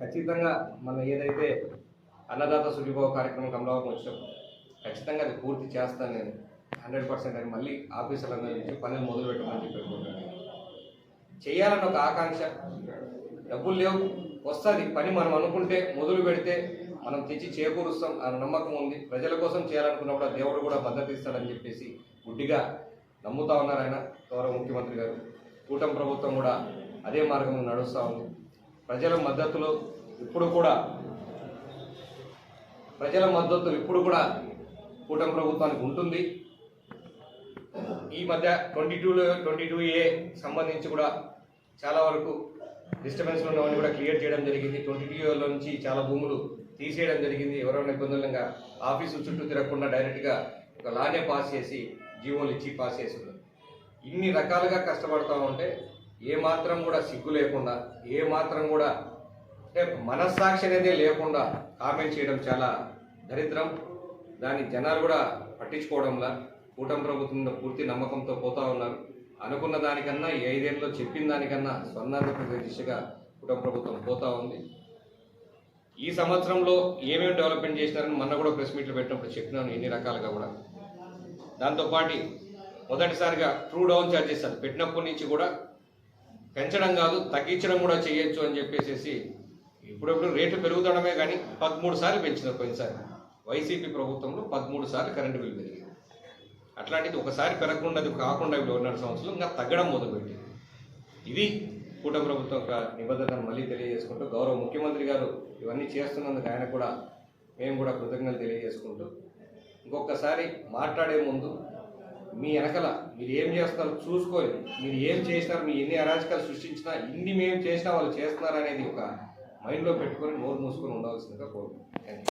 ఖచ్చితంగా మనం ఏదైతే అన్నదాత సుఖీభావ కార్యక్రమం కమలాపం వచ్చాం ఖచ్చితంగా అది పూర్తి చేస్తాను నేను. హండ్రెడ్ పర్సెంట్ అని మళ్ళీ ఆఫీసర్లందరూ నుంచి పనులు మొదలు పెట్టమని చెప్పి పెట్టుకుంటాను చేయాలని ఒక ఆకాంక్ష. డబ్బులు లేవు. వస్తుంది. పని మనం అనుకుంటే మొదలు పెడితే మనం తెచ్చి చేకూరుస్తాం అన్న నమ్మకం ఉంది. ప్రజల కోసం చేయాలనుకున్నప్పుడు దేవుడు కూడా మద్దతు ఇస్తాడని చెప్పేసి గుడ్డిగా నమ్ముతా ఉన్నారు ఆయన గౌరవ ముఖ్యమంత్రి గారు. కూటమి ప్రభుత్వం కూడా అదే మార్గంలో నడుస్తూ ఉంది. ప్రజల మద్దతులో ఇప్పుడు కూడా ప్రజల మద్దతు ఇప్పుడు కూడా కూటమి ప్రభుత్వానికి ఉంటుంది. ఈ మధ్య ట్వంటీ టూలో ట్వంటీ టూ ఏ సంబంధించి కూడా చాలా వరకు డిస్టర్బెన్స్లు ఉన్నవన్నీ కూడా క్లియర్ చేయడం జరిగింది. ట్వంటీ టూ ఏలో నుంచి చాలా భూములు తీసేయడం జరిగింది. ఎవరైనా ఇబ్బందులంగా ఆఫీసు చుట్టూ తిరగకుండా డైరెక్ట్గా ఒక లానే పాస్ చేసి జీవోలు ఇచ్చి పాస్ చేసి ఇన్ని రకాలుగా కష్టపడతా ఉంటే ఏ మాత్రం కూడా సిగ్గు లేకుండా ఏ మాత్రం కూడా అంటే మనస్సాక్షి అనేది లేకుండా కామెంట్ చేయడం చాలా దరిద్రం. దాన్ని జనాలు కూడా పట్టించుకోవడంలా కూటమి ప్రభుత్వం పూర్తి నమ్మకంతో పోతా ఉన్నారు. అనుకున్న దానికన్నా ఈ ఐదేళ్ళలో చెప్పిన దానికన్నా స్వర్ణాధిపతి దిశగా కూటమి ప్రభుత్వం పోతా ఉంది. ఈ సంవత్సరంలో ఏమేమి డెవలప్మెంట్ చేసినారని మొన్న కూడా ప్రెస్ మీట్లు పెట్టినప్పుడు చెప్పినాను ఎన్ని రకాలుగా కూడా. దాంతోపాటు మొదటిసారిగా ట్రూ డౌన్ ఛార్జెస్ అది పెట్టినప్పటి నుంచి కూడా పెంచడం కాదు తగ్గించడం కూడా చేయొచ్చు అని చెప్పేసి ఇప్పుడప్పుడు రేటు పెరుగుతడమే కానీ పదమూడు సార్లు పెంచినారు కొన్నిసారి వైసీపీ ప్రభుత్వంలో పదమూడు సార్లు కరెంటు బిల్లు పెరిగింది. అట్లాంటిది ఒకసారి పెరగకుండా అది కాకుండా ఇప్పుడు ఒకటిన్నర సంవత్సరం ఇంకా తగ్గడం మొదలుపెట్టింది. ఇది కూటమి ప్రభుత్వం యొక్క నిబద్ధతను మళ్ళీ తెలియజేసుకుంటూ గౌరవ ముఖ్యమంత్రి గారు ఇవన్నీ చేస్తున్నందుకు ఆయన కూడా మేము కూడా కృతజ్ఞతలు తెలియజేసుకుంటూ ఇంకొకసారి మాట్లాడే ముందు మీ వెనకల మీరు ఏం చేస్తారో చూసుకొని మీరు ఏం చేసినారు మీ ఎన్ని అరాచకాలు సృష్టించినా ఇన్ని మేము చేసినా వాళ్ళు చేస్తున్నారు అనేది ఒక మైండ్లో పెట్టుకొని నోరు మూసుకొని ఉండవలసిందిగా కోరుకుంటున్నాను.